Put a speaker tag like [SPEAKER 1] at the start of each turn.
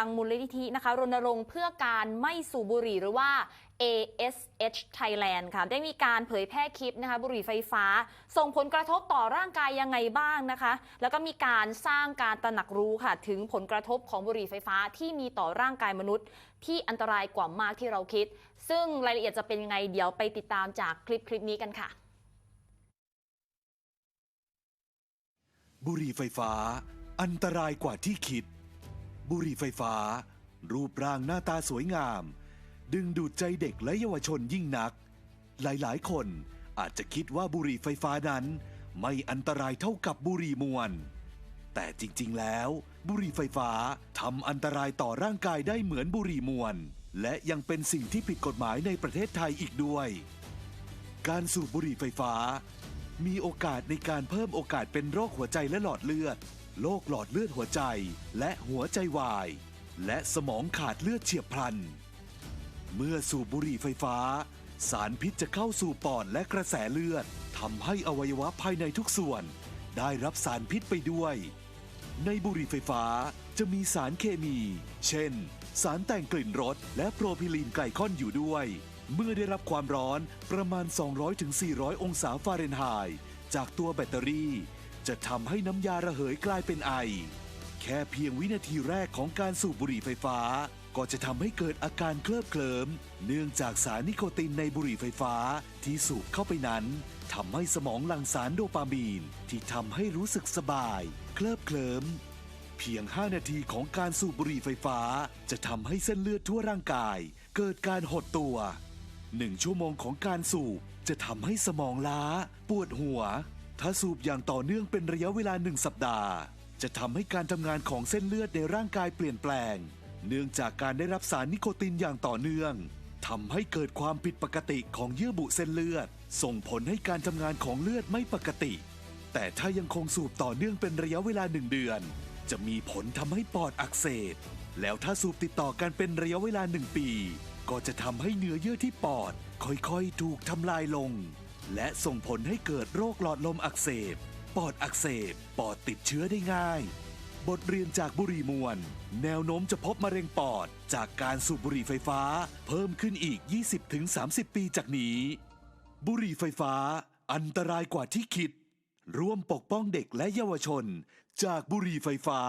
[SPEAKER 1] ทางมูลนิธินะคะรณรงค์เพื่อการไม่สูบบุหรี่หรือว่า ASH Thailand ค่ะ ได้มีการเผยแพร่คลิปนะคะ บุหรี่ไฟฟ้า ส่งผลกระทบต่อร่างกายยังไงบ้างนะคะ แล้วก็มีการสร้างการตระหนักรู้ค่ะ ถึงผลกระทบของบุหรี่ไฟฟ้าที่มีต่อร่างกายมนุษย์ ที่อันตรายกว่ามากที่เราคิด ซึ่งรายละเอียดจะเป็นยังไงเดี๋ยวไปติดตามจากคลิปคลิปนี้กันค่ะ
[SPEAKER 2] บุหรี่ไฟฟ้า อันตรายกว่าที่คิด บุหรี่ไฟฟ้า รูปร่างหน้าตาสวยงาม ดึงดูดใจเด็กและเยาวชนยิ่งนัก หลายๆ คนอาจจะคิดว่าบุหรี่ไฟฟ้านั้น ไม่อันตรายเท่ากับบุหรี่มวลแต่จริงๆ แล้ว บุหรี่ไฟฟ้าทำอันตรายต่อร่างกายได้เหมือนบุหรี่มวลและยังเป็นสิ่งที่ผิดกฎหมายในประเทศไทยอีกด้วย การสูบบุหรี่ไฟฟ้า มีโอกาสในการเพิ่มโอกาสเป็นโรคหัวใจและหลอดเลือด โรคหลอดเลือดหัวใจ และหัวใจวาย และสมองขาดเลือดเฉียบพลัน เมื่อสูบบุหรี่ไฟฟ้า สารพิษจะเข้าสู่ปอดและกระแสเลือดทำให้อวัยวะภายในทุกส่วน ได้รับสารพิษไปด้วย ในบุหรี่ไฟฟ้าจะมีสารเคมี เช่น สารแต่งกลิ่นรสและโพรพิลีนไกลคอนอยู่ด้วย เมื่อได้รับความร้อนประมาณ 200-400 องศาฟาเรนไฮต์จากตัวแบตเตอรี่ จะทำให้น้ำยาระเหยกลายเป็นไอ แค่เพียงวินาทีแรกของการสูบบุหรี่ไฟฟ้า ก็จะทำให้เกิดอาการเคลิบเคลิมเนื่องจากสารนิโคตินในบุหรี่ไฟฟ้าที่สูบเข้าไปนั้นทำให้สมองหลั่งสารโดปามีน ที่ทำให้รู้สึกสบาย เคลิบเคลิ้มเพียง 5 นาทีของการสูบบุหรี่ไฟฟ้า จะทำให้เส้นเลือดทั่วร่างกาย เกิดการหดตัว 1 ชั่วโมงของการสูบจะทำให้สมองล้า ปวดหัว ถ้าสูบอย่างต่อเนื่องเป็นระยะเวลาหนึ่งสัปดาห์ จะทำให้การทำงานของเส้นเลือดในร่างกายเปลี่ยนแปลง เนื่องจากการได้รับสารนิโคตินอย่างต่อเนื่องทำให้เกิดความผิดปกติของเยื่อบุเส้นเลือด ส่งผลให้การทำงานของเลือดไม่ปกติ แต่ถ้ายังคงสูบต่อเนื่องเป็นระยะเวลาหนึ่งเดือน จะมีผลทำให้ปอดอักเสบแล้วถ้าสูบติดต่อกันเป็นระยะเวลาหนึ่งปี ก็จะทำให้เนื้อเยื่อที่ปอด ค่อยๆ ถูกทำลายลง และส่งผลให้เกิดโรคหลอดลมอักเสบ ปอดอักเสบ ปอดติดเชื้อได้ง่าย บทเรียนจากบุหรี่มวล แนวโน้มจะพบมะเร็งปอด จากการสูบบุหรี่ไฟฟ้า เพิ่มขึ้นอีก 20-30 ปีจากนี้ บุหรี่ไฟฟ้า อันตรายกว่าที่คิด ร่วมปกป้องเด็กและเยาวชน จากบุหรี่ไฟฟ้า